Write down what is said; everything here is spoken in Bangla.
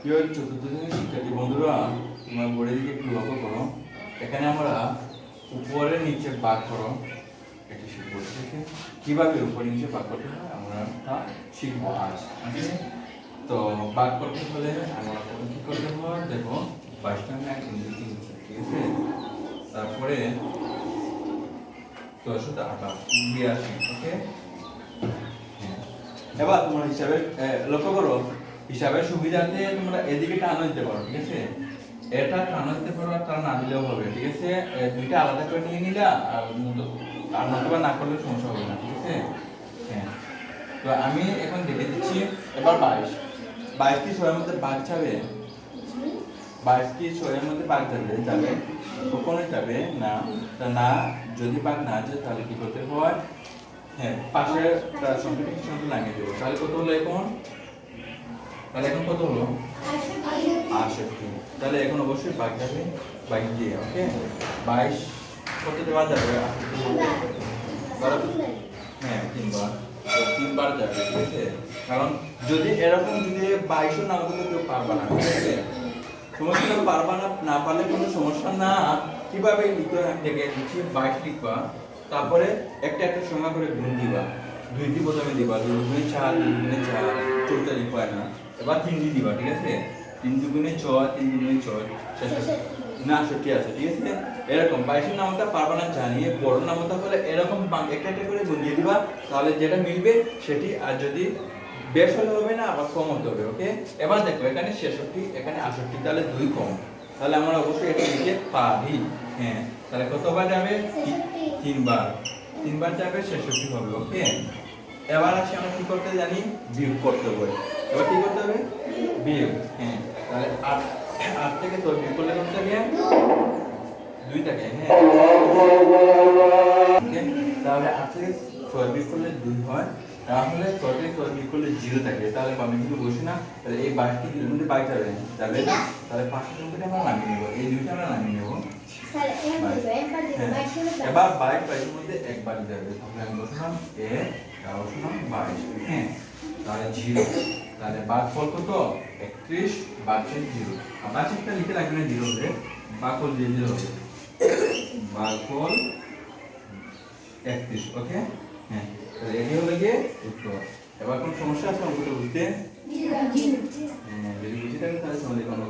প্রিয় চতুর্থ শ্রেণির শিক্ষার্থী বন্ধুরা, তোমার বোর্ডের দিকে একটু লক্ষ্য করো। এখানে আমরা উপরে নিচে ভাগ করো। এটি শিখব আছে কীভাবে উপরে নিচে ভাগ করতে হয়? আমরা তা শিখব আজ। তো ভাগ করতে হলে আমরা কি করতে হয়? দেখো বাইশটা এক তিনটে ঠিক আছে? তারপরে দশটা আটা বিরাশি, ওকে? এবার তোমার হিসাবে লক্ষ্য করো হিসাবের সুবিধাতে তোমরা এদিকে টানো দিতে পারো, ঠিক আছে? এটা টানো দিতে পারো আর টানো না দিলেও হবে, ঠিক আছে? দুইটা আলাদা করে নিয়ে নিলা আর আর নতুবা না করলে সমস্যা হবে না, ঠিক আছে? হ্যাঁ। তো আমি এখন দেখে দিচ্ছি, এবার বাইশ। বাইশ কি ছয়ের মধ্যে বাঘ যাবে? বাইশ কি ছয়ের মধ্যে বাঘ যাবে? যাবে। কখনোই যাবে? না। তা না, যদি বাঘ না যায় তাহলে কি করতে হয়? হ্যাঁ পাশে তার সংখ্যাটা মতো লাগিয়ে দেবো। তাহলে কত হলো এখন? তাহলে এখন কত হলো? আটষট্টি। তাহলে এখন অবশ্যই বাঘ যাবে বাঘ দিয়ে, ওকে? বাইশ কত দেওয়া যাবে? হ্যাঁ তিনবার। তিনবার যাবে, ঠিক আছে? কারণ যদি এরকম যদি বাইশও না হতো, কেউ পারবা না, ঠিক আছে? সমস্যা পারবা না না পারলে কোনো সমস্যা না। কীভাবে লিখতে দেখে দিচ্ছি? বাইশ লিখবা। তারপরে একটা একটা সংখ্যা করে গুণ দিবা। দুই দি প্রথমে দিবা। দুই দুগুণে চার, দুই দুগুণে চৌটা লিখবা না। এবার তিন দি দিবা, ঠিক আছে? তিন দুগুণে ছয়, তিন দুগুণে ছয় না সত্যি আছে, ঠিক আছে? এরকম, বাইশের নামটা পারবা না জানিয়ে বড় নামটা হলে এরকম একটা একটা করে গুণ দিয়ে দিবা, তাহলে যেটা মিলবে সেটি আর যদি বেশ হলে হবে না, আবার কম হতে হবে, ওকে? এবার দেখো, এখানে ছেষট্টি, এখানে আটষট্টি, তাহলে দুই কম। তাহলে আমরা অবশ্যই এটা লিখে পারি। হ্যাঁ তাহলে কতবার যাবে? তিনবার। তিনবার যাবে, ছেষট্টি হবে, ওকে? এবার আসি আমরা কি করতে জানি? বিয়োগ করতে হবে। এবার কি করতে হবে? বিয়োগ হ্যাঁ। তাহলে আট আট থেকে তো বিয়োগ করলে কত থাকে? দুই হ্যাঁ। তাহলে আট থেকে ছয় বিয়োগ করলে দুই হয়। তাহলে ছয় থেকে ছয় বিয়োগ করলে জিরো থাকে। তাহলে আমি কিন্তু বসি না। তাহলে এই বাইশটি জিরোর মধ্যে বাইশ যাবে। না তাহলে পাঁচশো সংখ্যাটা আমরা নামিয়ে নেব। এই দুইটা আমরা নামিয়ে নেব। এবার বাইশ বাইশের মধ্যে একবার যাবে। তাহলে আমি বসলাম এ আর বসলাম বাইশ। হ্যাঁ তাহলে জিরো। তাহলে ফল কত? একত্রিশ বাদশেষ জিরো। আর বাদশেষটা লিখে না জিরো হবে বাকল দিয়ে জিরো হবে বাকল একত্রিশ ওকে? হ্যাঁ তাহলে এটি হলো গিয়ে উত্তর। এবার কোন সমস্যা আছে অঙ্কটা বুঝতে? হ্যাঁ যদি বুঝে থাকে তাহলে তোমাদের কোনো